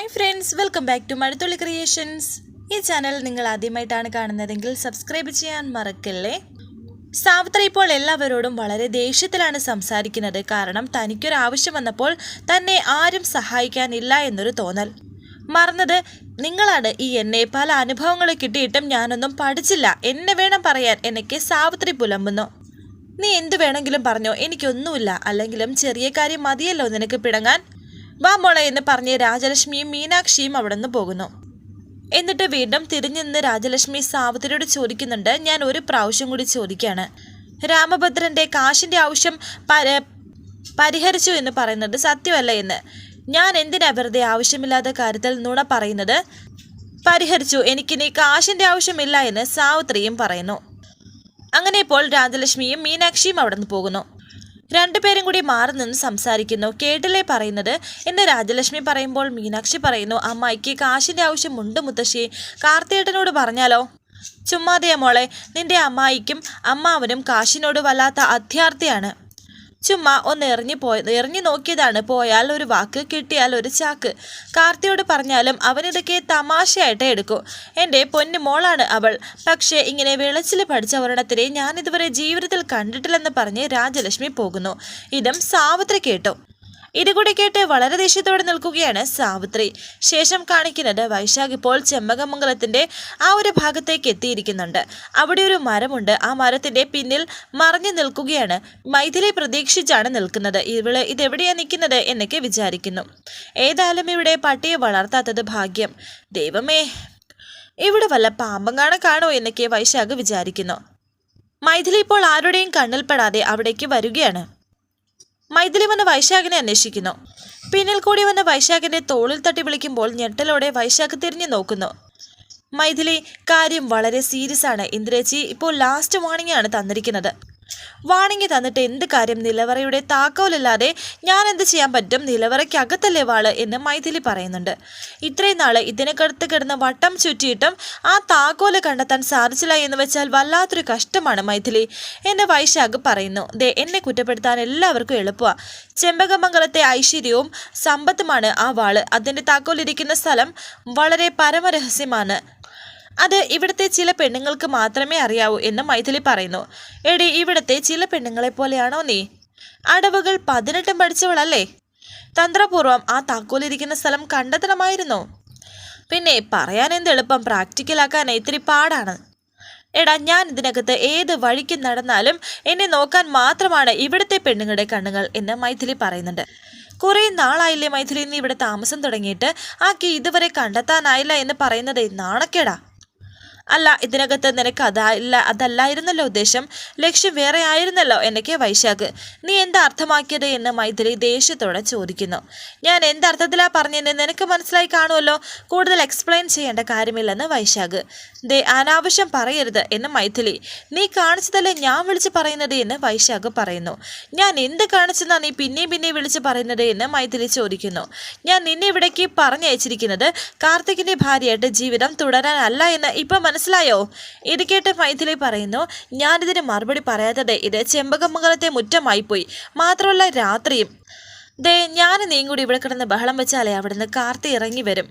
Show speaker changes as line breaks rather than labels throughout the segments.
Hi friends welcome back to Mazhathulli creations ഈ channel നിങ്ങൾ ആദ്യമായിട്ടാണ് കാണുന്നതെങ്കിൽ സബ്സ്ക്രൈബ് ചെയ്യാൻ മറക്കല്ലേ? സാവിത്രി ഇപ്പോൾ എല്ലാവരോടും വളരെ ദേഷ്യത്തിലാണ് സംസാരിക്കുന്നത്. കാരണം തനിക്കൊരു ആവശ്യം വന്നപ്പോൾ തന്നെ ആരും സഹായിക്കാനില്ല എന്നൊരു തോന്നൽ. മറന്നത് നിങ്ങളാണ്. ഈ എന്നെ പല അനുഭവങ്ങൾ കിട്ടിയിട്ടും ഞാനൊന്നും പഠിച്ചില്ല. എന്നെ വേണം പറയാൻ എനിക്ക് സാവിത്രി പുലമ്പുന്നു. നീ എന്തു വേണമെങ്കിലും പറഞ്ഞോ. എനിക്കൊന്നുമില്ല. അല്ലെങ്കിലും ചെറിയ കാര്യം മതിയല്ലോ നിനക്ക് പിടങ്ങാൻ. വാ മോളെ എന്ന് പറഞ്ഞ് രാജലക്ഷ്മിയും മീനാക്ഷിയും അവിടെ നിന്ന് പോകുന്നു. എന്നിട്ട് വീണ്ടും തിരിഞ്ഞു നിന്ന് രാജലക്ഷ്മി സാവിത്രിയോട് ചോദിക്കുന്നുണ്ട് ഞാൻ ഒരു പ്രാവശ്യം കൂടി ചോദിക്കുകയാണ് രാമഭദ്രന്റെ കാശിന്റെ ആവശ്യം പര പരിഹരിച്ചു എന്ന് പറയുന്നത് സത്യമല്ല എന്ന്. ഞാൻ എന്തിനാ വെറുതെ ആവശ്യമില്ലാത്ത കാര്യത്തിൽ നുണ പറയുന്നത്? പരിഹരിച്ചു എനിക്കിനി കാശിന്റെ ആവശ്യമില്ല എന്ന് സാവിത്രിയും പറയുന്നു. അങ്ങനെ ഇപ്പോൾ രാജലക്ഷ്മിയും മീനാക്ഷിയും അവിടെ നിന്ന് പോകുന്നു. രണ്ടുപേരും കൂടി മാറി നിന്ന് സംസാരിക്കുന്നു. കേട്ടില്ലേ പറയുന്നത് എന്ന് രാജലക്ഷ്മി പറയുമ്പോൾ മീനാക്ഷി പറയുന്നു അമ്മായിക്ക് കാശിന്റെ ആവശ്യമുണ്ട് മുത്തശ്ശി. കാർത്തിയേട്ടനോട് പറഞ്ഞാലോ? ചുമ്മാതെയാ മോളെ. നിന്റെ അമ്മായിക്കും അമ്മാവനും കാശിനോട് വല്ലാത്ത അത്യാർത്ഥിയാണ്. ചുമ്മാ ഒന്ന് എറിഞ്ഞു പോയ എറിഞ്ഞു നോക്കിയതാണ്. പോയാൽ ഒരു വാക്ക് കിട്ടിയാൽ ഒരു ചാക്ക്. കാർത്തിയോട് പറഞ്ഞാലും അവനിതൊക്കെ തമാശയായിട്ടേ എടുക്കൂ. എന്റെ പൊന്നു മോളാണ് അവൾ. പക്ഷേ ഇങ്ങനെ വിളച്ചിൽ പഠിച്ച ഒരെണ്ണത്തിനെ ഞാനിതുവരെ ജീവിതത്തിൽ കണ്ടിട്ടില്ലെന്ന് പറഞ്ഞ് രാജലക്ഷ്മി പോകുന്നു. ഇതും സാവിത്രി കേട്ടു. ഇതുകൂടി കേട്ട് വളരെ ദേഷ്യത്തോടെ നിൽക്കുകയാണ് സാവിത്രി. ശേഷം കാണിക്കുന്നത് വൈശാഖ് ഇപ്പോൾ ചെമ്മകമംഗലത്തിന്റെ ആ ഒരു ഭാഗത്തേക്ക് എത്തിയിരിക്കുന്നുണ്ട്. അവിടെ ഒരു മരമുണ്ട്. ആ മരത്തിന്റെ പിന്നിൽ മറഞ്ഞു നിൽക്കുകയാണ്. മൈഥിലി പ്രതീക്ഷിച്ചാണ് നിൽക്കുന്നത്. ഇവൾ ഇതെവിടെയാ നിൽക്കുന്നത് എന്നൊക്കെ വിചാരിക്കുന്നു. ഏതായാലും ഇവിടെ പട്ടിയെ വളർത്താത്തത് ഭാഗ്യം. ദൈവമേ ഇവിടെ വല്ല പാമ്പങ്ങാണ് കാണോ എന്നൊക്കെ വൈശാഖ് വിചാരിക്കുന്നു. മൈഥിലി ഇപ്പോൾ ആരുടെയും കണ്ണിൽപ്പെടാതെ അവിടേക്ക് വരികയാണ്. മൈഥിലി വന്ന് വൈശാഖിനെ അന്വേഷിക്കുന്നു. പിന്നിൽ കൂടി വന്ന് വൈശാഖിന്റെ തോളിൽ തട്ടി വിളിക്കുമ്പോൾ ഞെട്ടലോടെ വൈശാഖ് തിരിഞ്ഞു നോക്കുന്നു. മൈഥിലി കാര്യം വളരെ സീരിയസ് ആണ്. ഇന്ദ്രേച്ചി ഇപ്പോൾ ലാസ്റ്റ് വാണിംഗ് ആണ് തന്നിരിക്കുന്നത്. വാണിംഗ് തന്നിട്ട് എന്ത് കാര്യം? നിലവറയുടെ താക്കോലില്ലാതെ ഞാൻ എന്ത് ചെയ്യാൻ പറ്റും? നിലവറയ്ക്കകത്തല്ലേ വാൾ? എന്ന് മൈഥിലി പറയുന്നുണ്ട്. ഇത്രയും നാൾ ഇതിനകത്ത് കിടന്ന് വട്ടം ചുറ്റിയിട്ടും ആ താക്കോൽ കണ്ടെത്താൻ സാധിച്ചില്ല എന്ന് വെച്ചാൽ വല്ലാത്തൊരു കഷ്ടമാണ് മൈഥിലി. എന്ന് വൈശാഖ് പറയുന്നു. ദേ എന്നെ കുറ്റപ്പെടുത്താൻ എല്ലാവർക്കും എളുപ്പമാണ് ചെമ്പകമംഗലത്തെ ഐശ്വര്യവും സമ്പത്തുമാണ് ആ വാൾ. അതിന്റെ താക്കോലിരിക്കുന്ന സ്ഥലം വളരെ പരമരഹസ്യമാണ്. അത് ഇവിടുത്തെ ചില പെണ്ണുങ്ങൾക്ക് മാത്രമേ അറിയാവൂ എന്ന് മൈഥിലി പറയുന്നു. എടി ഇവിടുത്തെ ചില പെണ്ണുങ്ങളെ പോലെയാണോ നീ? അടവുകൾ പതിനെട്ടും പഠിച്ചവളല്ലേ? തന്ത്രപൂർവം ആ താക്കോലിരിക്കുന്ന സ്ഥലം കണ്ടെത്തണമായിരുന്നു. പിന്നെ പറയാൻ എന്ത് എളുപ്പം പ്രാക്ടിക്കലാക്കാൻ ഇത്തിരി പാടാണ്. എടാ ഞാൻ ഇതിനകത്ത് ഏത് വഴിക്ക് നടന്നാലും എന്നെ നോക്കാൻ മാത്രമാണ് ഇവിടുത്തെ പെണ്ണുങ്ങളുടെ കണ്ണുകൾ എന്ന് മൈഥിലി പറയുന്നുണ്ട്. കുറേ നാളായില്ലേ മൈഥിലി നീ ഇവിടെ താമസം തുടങ്ങിയിട്ട്? ആക്കി ഇതുവരെ കണ്ടെത്താനായില്ല എന്ന് പറയുന്നത് നാണക്കേടാ. അല്ല ഇതിനകത്ത് നിനക്ക് അതല്ല അതല്ലായിരുന്നല്ലോ ഉദ്ദേശം. ലക്ഷ്യം വേറെ ആയിരുന്നല്ലോ എന്നൊക്കെ വൈശാഖ്. നീ എന്താ അർത്ഥമാക്കിയത് എന്ന് മൈഥിലി ദേഷ്യത്തോടെ ചോദിക്കുന്നു. ഞാൻ എന്തർത്ഥത്തിലാ പറഞ്ഞെന്ന് നിനക്ക് മനസ്സിലായി കാണുമല്ലോ? കൂടുതൽ എക്സ്പ്ലെയിൻ ചെയ്യേണ്ട കാര്യമില്ലെന്ന് വൈശാഖ്. ദേ അനാവശ്യം പറയരുത് എന്ന് മൈഥിലി. നീ കാണിച്ചതല്ലേ ഞാൻ വിളിച്ച് പറയുന്നത് എന്ന് വൈശാഖ് പറയുന്നു. ഞാൻ എന്ത് കാണിച്ചെന്നാ നീ പിന്നെയും പിന്നെയും വിളിച്ച് പറയുന്നത് എന്ന് മൈഥിലി ചോദിക്കുന്നു. ഞാൻ നിന്നെ ഇവിടേക്ക് പറഞ്ഞയച്ചിരിക്കുന്നത് കാർത്തികിന്റെ ഭാര്യയായിട്ട് ജീവിതം തുടരാനല്ല എന്ന് ഇപ്പൊ മനസ്സിലായോ? ഇത് കേട്ട് മൈഥിലി പറയുന്നു ഞാനിതിന് മറുപടി പറയാത്തത് ഇത് ചെമ്പകമംഗലത്തെ മുറ്റമായി പോയി മാത്രമല്ല രാത്രിയും. ദേ ഞാൻ നീയും കൂടി ഇവിടെ കിടന്ന് ബഹളം വെച്ചാലേ അവിടുന്ന് കാർത്തി ഇറങ്ങി വരും.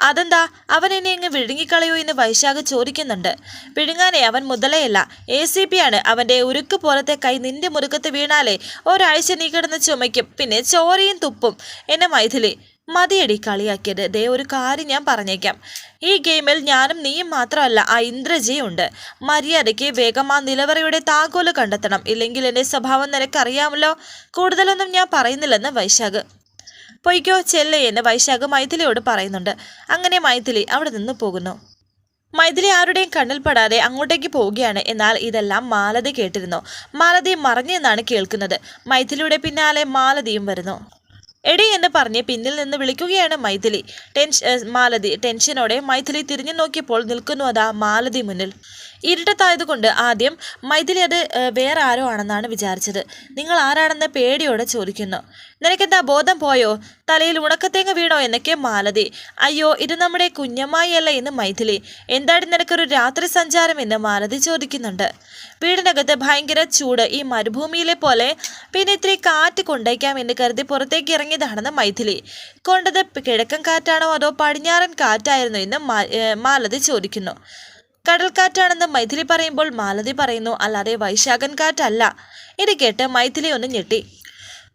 അതെന്താ? അവൻ എന്നെ അങ്ങ് വിഴുങ്ങിക്കളയോ എന്ന് വൈശാഖ് ചോദിക്കുന്നുണ്ട്. വിഴുങ്ങാനേ അവൻ മുതലയല്ല. എ സി പി ആണ്. അവന്റെ ഉരുക്ക് പോലത്തെ കൈ നിന്റെ മുറുക്കത്ത് വീണാലേ ഒരാഴ്ച നീ കിടന്ന് ചുമയ്ക്കും. പിന്നെ ചോരയും തുപ്പും. എന്നെ മൈഥിലി മതിയടി കളിയാക്കിയത്. ദേ ഒരു കാര്യം ഞാൻ പറഞ്ഞേക്കാം. ഈ ഗെയിമിൽ ഞാനും നീയും മാത്രമല്ല ആ ഇന്ദ്രജയും ഉണ്ട്. മര്യാദയ്ക്ക് വേഗം ആ നിലവറയുടെ താക്കോൽ കണ്ടെത്തണം. ഇല്ലെങ്കിൽ എന്റെ സ്വഭാവം നിനക്കറിയാമല്ലോ? കൂടുതലൊന്നും ഞാൻ പറയുന്നില്ലെന്ന് വൈശാഖ്. പൊയ്ക്കോ ചെല്ലേ എന്ന് വൈശാഖ് മൈഥിലിയോട് പറയുന്നുണ്ട്. അങ്ങനെ മൈഥിലി അവിടെ നിന്ന് പോകുന്നു. മൈഥിലി ആരുടെയും കണ്ണിൽപ്പെടാതെ അങ്ങോട്ടേക്ക് പോവുകയാണ്. എന്നാൽ ഇതെല്ലാം മാലതി കേട്ടിരുന്നു. മാലതി മറഞ്ഞെന്നാണ് കേൾക്കുന്നത്. മൈഥിലിയുടെ പിന്നാലെ മാലതിയും വരുന്നു. എടി എന്ന് പറഞ്ഞ് പിന്നിൽ നിന്ന് വിളിക്കുകയാണ് മൈഥിലി. ടെൻഷ മാലതി. ടെൻഷനോടെ മൈഥിലി തിരിഞ്ഞു നോക്കിയപ്പോൾ നിൽക്കുന്നു അതാ മാലതി മുന്നിൽ. ഇരുട്ടത്തായതുകൊണ്ട് ആദ്യം മൈഥിലി അത് വേറെ ആരോ ആണെന്നാണ് വിചാരിച്ചത്. നിങ്ങൾ ആരാണെന്ന് പേടിയോടെ ചോദിക്കുന്നു. നിനക്കെന്താ ബോധം പോയോ? തലയിൽ ഉണക്കത്തേങ്ങ വീണോ എന്നൊക്കെ മാലതി. അയ്യോ ഇത് നമ്മുടെ കുഞ്ഞമ്മായിയല്ല എന്ന് മൈഥിലി. എന്താണ് നിനക്കൊരു രാത്രി സഞ്ചാരം എന്ന് മാലതി ചോദിക്കുന്നുണ്ട്. വീടിനകത്ത് ഭയങ്കര ചൂട് ഈ മരുഭൂമിയിലെ പോലെ പിന്നെ ഇത്തിരി കാറ്റ് കൊണ്ടേക്കാം എന്ന് കരുതി പുറത്തേക്ക് ഇറങ്ങിയതാണെന്ന് മൈഥിലി. കൊണ്ടത് കിഴക്കൻ കാറ്റാണോ അതോ പടിഞ്ഞാറൻ കാറ്റായിരുന്നു എന്ന് മാലതി ചോദിക്കുന്നു. കടൽക്കാറ്റാണെന്ന് മൈഥിലി പറയുമ്പോൾ മാലതി പറയുന്നു അല്ലാതെ വൈശാഖൻ കാറ്റല്ല. ഇത് കേട്ട് മൈഥിലി ഒന്ന് ഞെട്ടി.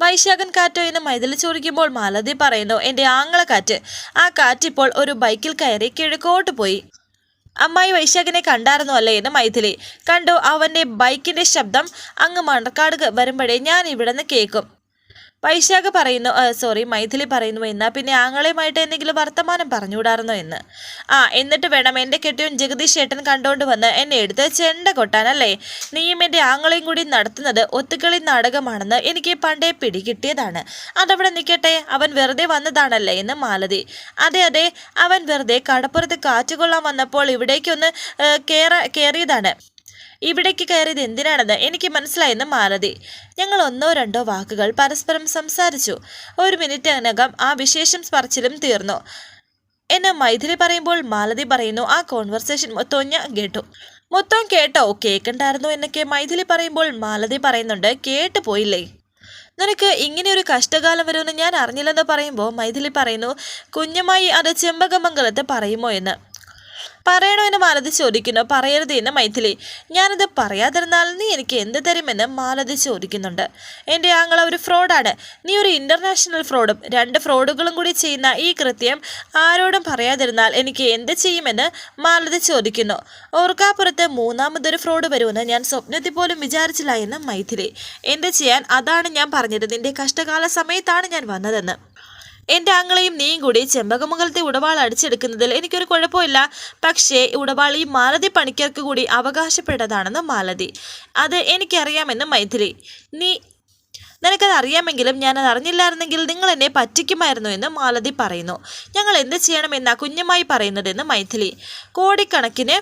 വൈശാഖൻ കാറ്റോ എന്ന് മൈഥിലി ചോദിക്കുമ്പോൾ മാലതി പറയുന്നു എന്റെ ആങ്ങള കാറ്റ്. ആ കാറ്റിപ്പോൾ ഒരു ബൈക്കിൽ കയറി കിഴക്കോട്ട് പോയി. അമ്മായി വൈശാഖിനെ കണ്ടായിരുന്നു അല്ലേ? എന്ന് മൈഥിലി. കണ്ടു അവന്റെ ബൈക്കിന്റെ ശബ്ദം അങ്ങ് മണക്കാട് വരുമ്പോഴേ ഞാൻ ഇവിടെ നിന്ന് കേൾക്കും. വൈശാഖ പറയുന്നു സോറി മൈഥിലി പറയുന്നു എന്നാ. പിന്നെ ആങ്ങളെയുമായിട്ട് എന്തെങ്കിലും വർത്തമാനം പറഞ്ഞുകൂടായിരുന്നോ എന്ന്? ആ എന്നിട്ട് വേണം എന്റെ കെട്ടിയൻ ജഗദീഷ് ചേട്ടൻ കണ്ടുകൊണ്ട് വന്ന് എന്നെ എടുത്ത് ചെണ്ട കൊട്ടാനല്ലേ നീയും എന്റെ ആങ്ങളെയും കൂടി നടത്തുന്നത് ഒത്തുകളി നാടകമാണെന്ന് എനിക്ക് പണ്ടേ പിടികിട്ടിയതാണ്. അതവിടെ നിൽക്കട്ടെ അവൻ വെറുതെ വന്നതാണല്ലേ എന്ന് മാലതി. അതെ അതെ അവൻ വെറുതെ കടപ്പുറത്ത് കാറ്റുകൊള്ളാൻ വന്നപ്പോൾ ഇവിടേക്കൊന്ന് കയറ കയറിയതാണ് ഇവിടേക്ക് കയറിയത് എന്തിനാണെന്ന് എനിക്ക് മനസ്സിലായെന്ന് മാലതി. ഞങ്ങൾ ഒന്നോ രണ്ടോ വാക്കുകൾ പരസ്പരം സംസാരിച്ചു. ഒരു മിനിറ്റിനകം ആ വിശേഷം പറച്ചിലും തീർന്നു. എന്നെ മൈഥിലി പറയുമ്പോൾ മാലതി പറയുന്നു ആ കോൺവെർസേഷൻ മൊത്തം ഞാൻ കേട്ടു. മൊത്തം കേട്ടോ കേൾക്കണ്ടായിരുന്നു എന്നൊക്കെ മൈഥിലി പറയുമ്പോൾ മാലതി പറയുന്നുണ്ട് കേട്ടു പോയില്ലേ? നിനക്ക് ഇങ്ങനെ ഒരു കഷ്ടകാലം വരുമെന്ന് ഞാൻ അറിഞ്ഞില്ലെന്ന് പറയുമ്പോൾ മൈഥിലി പറയുന്നു കുഞ്ഞമായി അത് ചെമ്പകമംഗലത്ത് പറയുമോ എന്ന്. പറയണോ എന്ന് മാലതി ചോദിക്കുന്നു. പറയരുത് എന്ന് മൈഥിലി. ഞാനത് പറയാതിരുന്നാൽ നീ എനിക്ക് എന്ത് തരുമെന്ന് മാലതി ചോദിക്കുന്നുണ്ട്. എന്റെ ആങ്ങള ഒരു ഫ്രോഡാണ്. നീ ഒരു ഇന്റർനാഷണൽ ഫ്രോഡും രണ്ട് ഫ്രോഡുകളും കൂടി ചെയ്യുന്ന ഈ കൃത്യം ആരോടും പറയാതിരുന്നാൽ എനിക്ക് എന്ത് ചെയ്യുമെന്ന് മാലതി ചോദിക്കുന്നു. ഓർക്കാപ്പുറത്ത് മൂന്നാമതൊരു ഫ്രോഡ് വരുമെന്ന് ഞാൻ സ്വപ്നത്തിൽ പോലും വിചാരിച്ചില്ല എന്ന് മൈഥിലി. എന്ത് ചെയ്യാൻ? അതാണ് ഞാൻ പറഞ്ഞത്. നിന്റെ കഷ്ടകാല സമയത്താണ് ഞാൻ വന്നതെന്ന്. എന്റെ ആങ്ങളെയും നീയും കൂടി ചെമ്പകമംഗലത്തെ ഉടവാൾ അടിച്ചെടുക്കുന്നതിൽ എനിക്കൊരു കുഴപ്പമില്ല. പക്ഷേ ഉടവാൾ ഈ മാലതി പണിക്കർക്ക് കൂടി അവകാശപ്പെട്ടതാണെന്ന് മാലതി. അത് എനിക്കറിയാമെന്ന് മൈഥിലി. നീ നിനക്കത് അറിയാമെങ്കിലും ഞാനത് അറിഞ്ഞില്ലായിരുന്നെങ്കിൽ നിങ്ങൾ എന്നെ പറ്റിക്കുമായിരുന്നു എന്ന് മാലതി പറയുന്നു. ഞങ്ങൾ എന്ത് ചെയ്യണമെന്നാ കുഞ്ഞുമായി പറയുന്നതെന്ന് മൈഥിലി. കോടിക്കണക്കിന്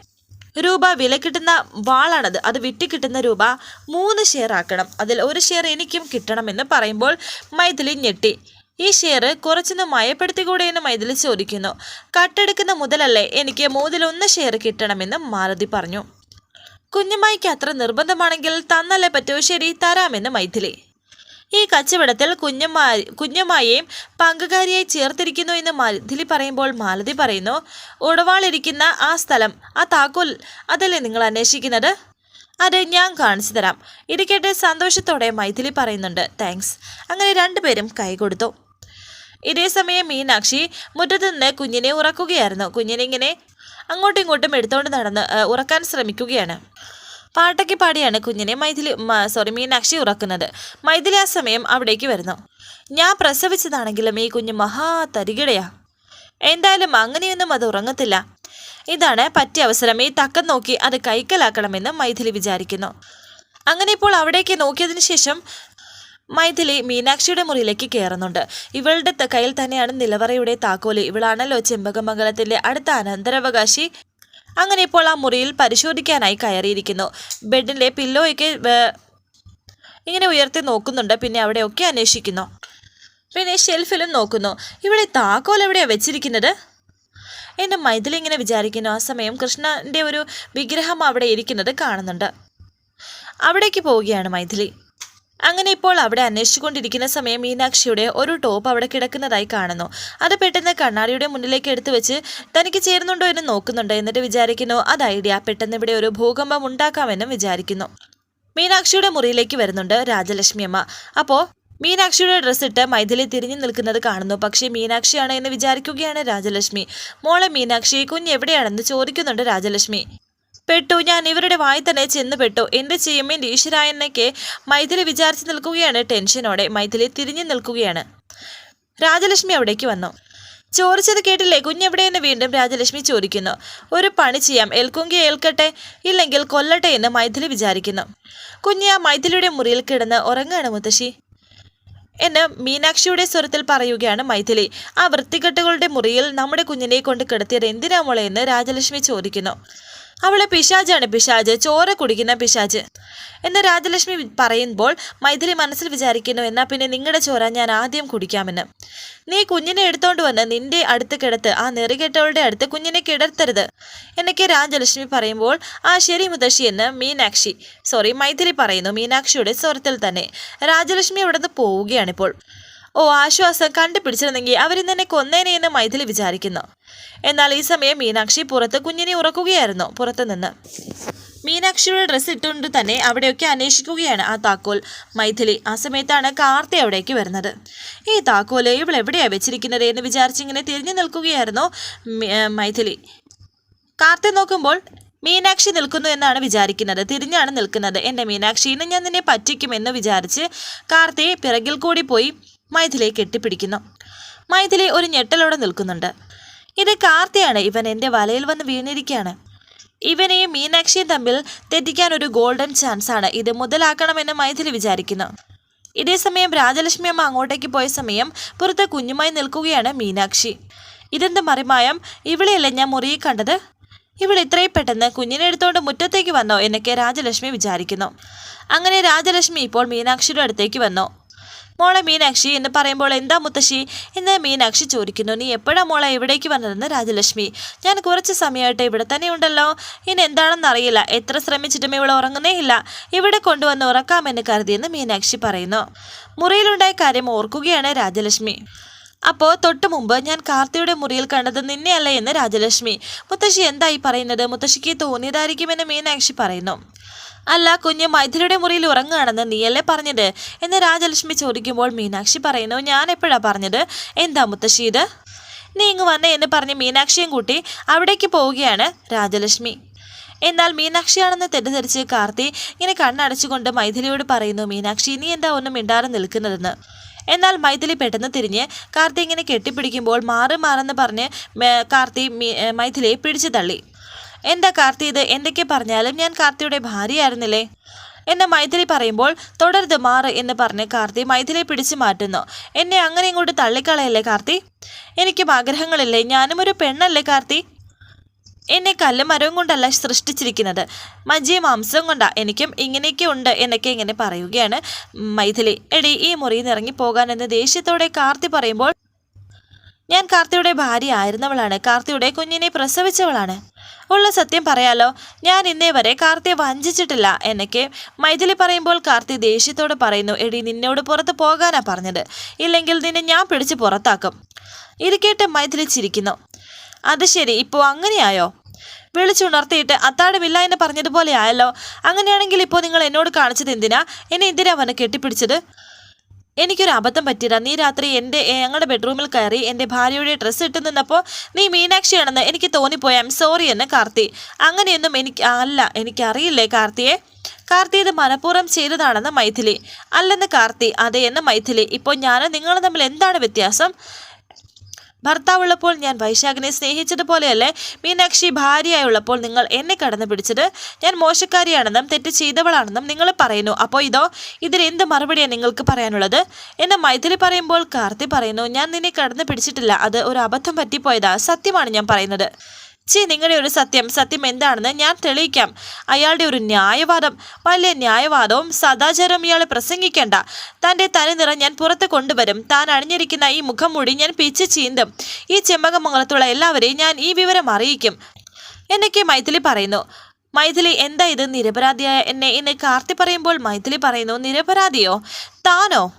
രൂപ വില കിട്ടുന്ന വാളാണത്. അത് വിറ്റ് കിട്ടുന്ന രൂപ മൂന്ന് ഷെയർ ആക്കണം. അതിൽ ഒരു ഷെയർ എനിക്കും കിട്ടണമെന്ന് പറയുമ്പോൾ മൈഥിലി ഞെട്ടി. ഈ ഷെയർ കുറച്ചൊന്ന് മയപ്പെടുത്തിക്കൂടെ എന്ന് മൈഥിലി ചോദിക്കുന്നു. കട്ടെടുക്കുന്ന മുതലല്ലേ എനിക്ക് മൂന്നിലൊന്ന് ഷെയർ കിട്ടണമെന്ന് മാലതി പറഞ്ഞു. കുഞ്ഞുമായിക്ക് അത്ര നിർബന്ധമാണെങ്കിൽ തന്നല്ലേ പറ്റൂ ശരി തരാമെന്ന് മൈഥിലി. ഈ കച്ചവടത്തിൽ കുഞ്ഞമ്മാ കുഞ്ഞമ്മായെയും പങ്കുകാരിയായി ചേർത്തിരിക്കുന്നു എന്ന് മൈഥിലി പറയുമ്പോൾ മാലതി പറയുന്നു ഉടവാളിരിക്കുന്ന ആ സ്ഥലം ആ താക്കോൽ അതല്ലേ നിങ്ങൾ അന്വേഷിക്കുന്നത്? അത് ഞാൻ കാണിച്ചു തരാം. ഇരിക്കട്ടെ സന്തോഷത്തോടെ മൈഥിലി പറയുന്നുണ്ട് താങ്ക്സ്. അങ്ങനെ രണ്ടുപേരും കൈ കൊടുത്തു ഇതേ സമയം മീനാക്ഷി മുറ്റത്ത് നിന്ന് കുഞ്ഞിനെ ഉറക്കുകയായിരുന്നു. കുഞ്ഞിനെ ഇങ്ങനെ അങ്ങോട്ടും ഇങ്ങോട്ടും എടുത്തുകൊണ്ട് നടന്ന് ഉറക്കാൻ ശ്രമിക്കുകയാണ്. പാട്ടയ്ക്ക് പാടിയാണ് കുഞ്ഞിനെ മൈഥിലി സോറി മീനാക്ഷി ഉറക്കുന്നത്. മൈഥിലി ആ സമയം അവിടേക്ക് വരുന്നു. ഞാൻ പ്രസവിച്ചതാണെങ്കിലും ഈ കുഞ്ഞ് മഹാ തരികിടയാ. എന്തായാലും അങ്ങനെയൊന്നും അത് ഉറങ്ങത്തില്ല. ഇതാണ് പറ്റിയ അവസരം. ഈ തക്കം നോക്കി അത് കൈക്കലാക്കണമെന്ന് മൈഥിലി വിചാരിക്കുന്നു. അങ്ങനെ ഇപ്പോൾ അവിടേക്ക് നോക്കിയതിനു ശേഷം മൈഥിലി മീനാക്ഷിയുടെ മുറിയിലേക്ക് കയറുന്നുണ്ട് ഇവളുടെ കയ്യിൽ തന്നെയാണ് നിലവറയുടെ താക്കോൽ. ഇവളാണല്ലോ ചെമ്പകമംഗലത്തിന്റെ അടുത്ത അനന്തരാവകാശി. അങ്ങനെ ഇപ്പോൾ ആ മുറിയിൽ പരിശോധിക്കാനായി കയറിയിരിക്കുന്നു. ബെഡിലെ പില്ലോയൊക്കെ ഇങ്ങനെ ഉയർത്തി നോക്കുന്നുണ്ട്. പിന്നെ അവിടെയൊക്കെ അന്വേഷിക്കുന്നു. പിന്നെ ഷെൽഫിലും നോക്കുന്നു. ഇവിടെ താക്കോൽ എവിടെയാണ് വെച്ചിരിക്കുന്നത്? എന്റെ മൈഥിലി ഇങ്ങനെ വിചാരിക്കുന്നു. ആ സമയം കൃഷ്ണന്റെ ഒരു വിഗ്രഹം അവിടെ ഇരിക്കുന്നത് കാണുന്നുണ്ട്. അവിടേക്ക് പോവുകയാണ് മൈഥിലി. അങ്ങനെ ഇപ്പോൾ അവിടെ അന്വേഷിച്ചുകൊണ്ടിരിക്കുന്ന സമയം മീനാക്ഷിയുടെ ഒരു ടോപ്പ് അവിടെ കിടക്കുന്നതായി കാണുന്നു. അത് പെട്ടെന്ന് കണ്ണാടിയുടെ മുന്നിലേക്ക് എടുത്തു വെച്ച് തനിക്ക് ചേരുന്നുണ്ടോ എന്ന് നോക്കുന്നുണ്ട് എന്നിട്ട് വിചാരിക്കുന്നു അത് ഐഡിയ. പെട്ടെന്ന് ഇവിടെ ഒരു ഭൂകമ്പം ഉണ്ടാക്കാമെന്നും വിചാരിക്കുന്നു. മീനാക്ഷിയുടെ മുറിയിലേക്ക് വരുന്നുണ്ട് രാജലക്ഷ്മി അമ്മ. അപ്പോൾ മീനാക്ഷിയുടെ ഡ്രസ്സ് ഇട്ട് മൈഥിലി തിരിഞ്ഞു നിൽക്കുന്നത് കാണുന്നു. പക്ഷേ മീനാക്ഷിയാണ് എന്ന് വിചാരിക്കുകയാണ് രാജലക്ഷ്മി. മോളെ മീനാക്ഷി കുഞ്ഞ് എവിടെയാണെന്ന് ചോദിക്കുന്നുണ്ട് രാജലക്ഷ്മി. പെട്ടു. ഞാൻ ഇവരുടെ വായി തന്നെ ചെന്ന് പെട്ടു. എന്റെ ഈശ്വരായനൊക്കെ മൈഥിലി വിചാരിച്ച് നിൽക്കുകയാണ്. ടെൻഷനോടെ മൈഥിലി തിരിഞ്ഞു നിൽക്കുകയാണ്. രാജലക്ഷ്മി അവിടേക്ക് വന്നു. ചോദിച്ചത് കേട്ടില്ലേ? കുഞ്ഞെവിടെയെന്ന് വീണ്ടും രാജലക്ഷ്മി ചോദിക്കുന്നു. ഒരു പണി ചെയ്യാം. ഏൽക്കുങ്കി ഏൽക്കട്ടെ? ഇല്ലെങ്കിൽ കൊല്ലട്ടെ എന്ന് മൈഥിലി വിചാരിക്കുന്നു. കുഞ്ഞ് ആ മൈഥിലിയുടെ മുറിയിൽ കിടന്ന് ഉറങ്ങാണ് മുത്തശ്ശി. എന്ന് മീനാക്ഷിയുടെ സ്വരത്തിൽ പറയുകയാണ് മൈഥിലി. ആ വൃത്തികെട്ടുകളുടെ മുറിയിൽ നമ്മുടെ കുഞ്ഞിനെ കൊണ്ട് കിടത്തിയത് എന്തിനാ മോളെ എന്ന് രാജലക്ഷ്മി ചോദിക്കുന്നു. അവളെ പിശാജാണ് പിശാജ് ചോര കുടിക്കുന്ന പിശാജ് എന്ന് രാജലക്ഷ്മി പറയുമ്പോൾ മൈഥിലി മനസ്സിൽ വിചാരിക്കുന്നു എന്നാ പിന്നെ നിങ്ങളുടെ ചോര ഞാൻ ആദ്യം കുടിക്കാമെന്ന്. നീ കുഞ്ഞിനെ എടുത്തോണ്ട് വന്ന് നിന്റെ അടുത്ത് കിടത്ത്. ആ നെറികെട്ടവളുടെ അടുത്ത് കുഞ്ഞിനെ കിടത്തരുത്. എന്നൊക്കെ രാജലക്ഷ്മി പറയുമ്പോൾ ആ ശരി മുതശ്ശി എന്ന് മീനാക്ഷി സോറി മൈഥിലി പറയുന്നു മീനാക്ഷിയുടെ സ്വരത്തിൽ തന്നെ. രാജലക്ഷ്മി അവിടെ നിന്ന് പോവുകയാണിപ്പോൾ ഓ ആശ്വാസം കണ്ടുപിടിച്ചിരുന്നെങ്കിൽ അവരിന്ന് എന്നെ കൊന്നേനെ എന്ന് മൈഥിലി വിചാരിക്കുന്നു. എന്നാൽ ഈ സമയം മീനാക്ഷി പുറത്ത് കുഞ്ഞിനെ ഉറക്കുകയായിരുന്നു. പുറത്തുനിന്ന് മീനാക്ഷിയുടെ ഡ്രസ്സ് ഇട്ടുകൊണ്ട് തന്നെ അവിടെയൊക്കെ അന്വേഷിക്കുകയാണ് ആ താക്കോൽ. മൈഥിലി ആ സമയത്താണ് കാർത്തി അവിടേക്ക് വരുന്നത്. ഈ താക്കോൽ ഇവൾ എവിടെയാണ് വെച്ചിരിക്കുന്നത്? എന്ന് വിചാരിച്ചിങ്ങനെ തിരിഞ്ഞു നിൽക്കുകയായിരുന്നു മൈഥിലി. കാർത്തി നോക്കുമ്പോൾ മീനാക്ഷി നിൽക്കുന്നു എന്നാണ് വിചാരിക്കുന്നത്. തിരിഞ്ഞാണ് നിൽക്കുന്നത്. എന്റെ മീനാക്ഷി ഇന്ന് ഞാൻ നിന്നെ പറ്റിക്കുമെന്ന് വിചാരിച്ച് കാർത്തി പിറകിൽ കൂടി പോയി മൈഥിലിയെ കെട്ടിപ്പിടിക്കുന്നു. മൈഥിലി ഒരു ഞെട്ടലോടെ നിൽക്കുന്നുണ്ട്. ഇത് കാർത്തിയാണ്. ഇവൻ എന്റെ വലയിൽ വന്ന് വീണിരിക്കുകയാണ്. ഇവനെയും മീനാക്ഷിയും തമ്മിൽ തെറ്റിക്കാൻ ഒരു ഗോൾഡൻ ചാൻസ് ആണ്. ഇത് മുതലാക്കണമെന്ന് മൈഥിലി വിചാരിക്കുന്നു. ഇതേ സമയം രാജലക്ഷ്മി അമ്മ അങ്ങോട്ടേക്ക് പോയ സമയം പുറത്ത് കുഞ്ഞുമായി നിൽക്കുകയാണ് മീനാക്ഷി. ഇതെന്ത് മറിമായം? ഇവിടെയല്ല ഞാൻ മുറിയിൽ കണ്ടത്? ഇവൾ ഇത്രയും പെട്ടെന്ന് കുഞ്ഞിനെ എടുത്തോണ്ട് മുറ്റത്തേക്ക് വന്നോ എന്നൊക്കെ രാജലക്ഷ്മി വിചാരിക്കുന്നു. അങ്ങനെ രാജലക്ഷ്മി ഇപ്പോൾ മീനാക്ഷിയുടെ അടുത്തേക്ക് വന്നു. മോളെ മീനാക്ഷി എന്ന് പറയുമ്പോൾ എന്താ മുത്തശ്ശി? എന്ന് മീനാക്ഷി ചോദിക്കുന്നു. നീ എപ്പോഴാ മോളെ എവിടേക്ക് വന്നതെന്ന് രാജലക്ഷ്മി? ഞാൻ കുറച്ച് സമയമായിട്ട് ഇവിടെ തന്നെ ഉണ്ടല്ലോ. ഇനി എന്താണെന്ന് അറിയില്ല. എത്ര ശ്രമിച്ചിട്ടും ഇവൾ ഉറങ്ങുന്നേ ഇല്ല. ഇവിടെ കൊണ്ടുവന്ന് ഉറക്കാമെന്ന് കരുതിയെന്ന് മീനാക്ഷി പറയുന്നു. മുറിയിലുണ്ടായ കാര്യം ഓർക്കുകയാണ് രാജലക്ഷ്മി. അപ്പോൾ തൊട്ടു മുമ്പ് ഞാൻ കാർത്തിയുടെ മുറിയിൽ കണ്ടത് നിന്നെയല്ല എന്ന് രാജലക്ഷ്മി. മുത്തശ്ശി എന്തായി പറയുന്നത്? മുത്തശ്ശിക്ക് തോന്നിയതായിരിക്കുമെന്ന് മീനാക്ഷി പറയുന്നു. അല്ല കുഞ്ഞ് മൈഥിലിയുടെ മുറിയിൽ ഉറങ്ങുകയാണെന്ന് നീയല്ലേ പറഞ്ഞത്? എന്ന് രാജലക്ഷ്മി ചോദിക്കുമ്പോൾ മീനാക്ഷി പറയുന്നു ഞാൻ എപ്പോഴാ പറഞ്ഞത്? എന്താ മുത്തശ്ശി ഇത്? നീ ഇങ്ങ് വന്നേ എന്ന് പറഞ്ഞ് മീനാക്ഷിയും കൂട്ടി അവിടേക്ക് പോവുകയാണ് രാജലക്ഷ്മി. എന്നാൽ മീനാക്ഷിയാണെന്ന് തെറ്റിദ്ധരിച്ച് കാർത്തി ഇങ്ങനെ കണ്ണടച്ചുകൊണ്ട് മൈഥിലിയോട് പറയുന്നു മീനാക്ഷി നീ എന്താ ഒന്നും മിണ്ടാതെ നിൽക്കുന്നതെന്ന്? എന്നാൽ മൈഥിലി പെട്ടെന്ന് തിരിഞ്ഞ് കാർത്തി ഇങ്ങനെ കെട്ടിപ്പിടിക്കുമ്പോൾ മാറി മാറെന്ന് പറഞ്ഞ് കാർത്തി മൈഥിലിയെ പിടിച്ചു തള്ളി. എന്താ കാർത്തി ഇത്? എന്തൊക്കെ പറഞ്ഞാലും ഞാൻ കാർത്തിയുടെ ഭാര്യയായിരുന്നില്ലേ? എന്നെ മൈഥിലി പറയുമ്പോൾ തുടരുത് മാറ് എന്ന് പറഞ്ഞ് കാർത്തി മൈഥിലിയെ പിടിച്ചു മാറ്റുന്നു. എന്നെ അങ്ങനെ ഇങ്ങോട്ട് തള്ളിക്കളയല്ലേ കാർത്തി? എനിക്കും ആഗ്രഹങ്ങളില്ലേ? ഞാനും ഒരു പെണ്ണല്ലേ കാർത്തി? എന്നെ കല്ലും മരവും കൊണ്ടല്ല സൃഷ്ടിച്ചിരിക്കുന്നത്. മജ്ജയും മാംസവും കൊണ്ടാ എനിക്കും ഇങ്ങനെയൊക്കെ ഉണ്ട് എന്നൊക്കെ ഇങ്ങനെ പറയുകയാണ് മൈഥിലി. എടി ഈ മുറിയിൽ നിന്ന് ഇറങ്ങി പോകാനെന്ന് ദേഷ്യത്തോടെ കാർത്തി പറയുമ്പോൾ ഞാൻ കാർത്തിയുടെ ഭാര്യ ആയിരുന്നവളാണ്. കാർത്തിയുടെ കുഞ്ഞിനെ പ്രസവിച്ചവളാണ്. ഉള്ള സത്യം പറയാലോ ഞാൻ ഇന്നേ വരെ കാർത്തിയെ വഞ്ചിച്ചിട്ടില്ല എന്നൊക്കെ മൈഥിലി പറയുമ്പോൾ കാർത്തി ദേഷ്യത്തോടെ പറയുന്നു എടി നിന്നോട് പുറത്ത് പോകാനാ പറഞ്ഞത്. ഇല്ലെങ്കിൽ നിന്നെ ഞാൻ പിടിച്ച് പുറത്താക്കും. ഇത് കേട്ട് മൈഥിലി ചിരിക്കുന്നു. അത് ശരി ഇപ്പോൾ അങ്ങനെയായോ? വിളിച്ചുണർത്തിയിട്ട് അത്താഴമില്ല എന്ന് പറഞ്ഞതുപോലെ ആയല്ലോ. അങ്ങനെയാണെങ്കിൽ ഇപ്പോൾ നിങ്ങൾ എന്നോട് കാണിച്ചത് എന്തിനാ? എന്നെ എന്തിനാ അവനെ കെട്ടിപ്പിടിച്ചത്? എനിക്കൊരു അബദ്ധം പറ്റിയതാ. നീ രാത്രി എന്റെ ഞങ്ങളുടെ ബെഡ്റൂമിൽ കയറി എന്റെ ഭാര്യയുടെ ഡ്രസ്സ് ഇട്ട് നിന്നപ്പോൾ നീ മീനാക്ഷിയാണെന്ന് എനിക്ക് തോന്നിപ്പോയ. ഐം സോറി എന്ന് കാർത്തി. അങ്ങനെയൊന്നും എനിക്ക് അല്ല എനിക്കറിയില്ലേ കാർത്തിയെ? കാർത്തി ഇത് മനഃപൂർവം ചെയ്തതാണെന്ന് മൈഥിലി. അല്ലെന്ന് കാർത്തി അതെ എന്ന് മൈഥിലി. ഇപ്പോൾ ഞാനും നിങ്ങളും തമ്മിൽ എന്താണ് വ്യത്യാസം? ഭർത്താവുള്ളപ്പോൾ ഞാൻ വൈശാഖിനെ സ്നേഹിച്ചതുപോലെയല്ലേ? മീനാക്ഷി ഭാര്യയായുള്ളപ്പോൾ നിങ്ങൾ എന്നെ കടന്നു പിടിച്ചത്? ഞാൻ മോശക്കാരിയാണെന്നും തെറ്റ് ചെയ്തവളാണെന്നും നിങ്ങൾ പറയുന്നു. അപ്പോൾ ഇതോ ഇതിനെന്ത് മറുപടിയാണ് നിങ്ങൾക്ക് പറയാനുള്ളത്? എന്നെ മൈഥിലി പറയുമ്പോൾ കാർത്തി പറയുന്നു ഞാൻ നിന്നെ കടന്നു പിടിച്ചിട്ടില്ല. അത് ഒരു അബദ്ധം പറ്റിപ്പോയതാ. സത്യമാണ് ഞാൻ പറയുന്നത്. ചി നിങ്ങളുടെ ഒരു സത്യം സത്യം എന്താണെന്ന് ഞാൻ തെളിയിക്കാം. അയാളുടെ ഒരു ന്യായവാദം വലിയ ന്യായവാദവും സദാചാരവും ഇയാളെ പ്രസംഗിക്കേണ്ട. തന്റെ തനി നിറം ഞാൻ പുറത്ത് കൊണ്ടുവരും. താൻ അണിഞ്ഞിരിക്കുന്ന ഈ മുഖം മൂടി ഞാൻ പിച്ച് ചീന്തും. ഈ ചെമ്മകമംഗലത്തുള്ള എല്ലാവരെയും ഞാൻ ഈ വിവരം അറിയിക്കും. എന്നൊക്കെ മൈഥിലി പറയുന്നു. മൈഥിലി എന്താ ഇത് നിരപരാധിയായ എന്നെ? എന്നെ കാർത്തി പറയുമ്പോൾ മൈഥിലി പറയുന്നു നിരപരാധിയോ? താനോ?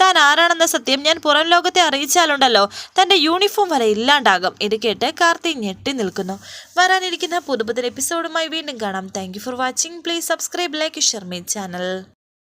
താൻ ആരാണെന്ന സത്യം ഞാൻ പുറം ലോകത്തെ അറിയിച്ചാലുണ്ടല്ലോ. തന്റെ യൂണിഫോം വരെ ഇല്ലാണ്ടാകും. ഇത് കേട്ട് കാർത്തി ഞെട്ടി നിൽക്കുന്നു. വരാനിരിക്കുന്ന പുതുപുതൻ എപ്പിസോഡുമായി വീണ്ടും കാണാം. Thank for watching please subscribe like Sharmi channel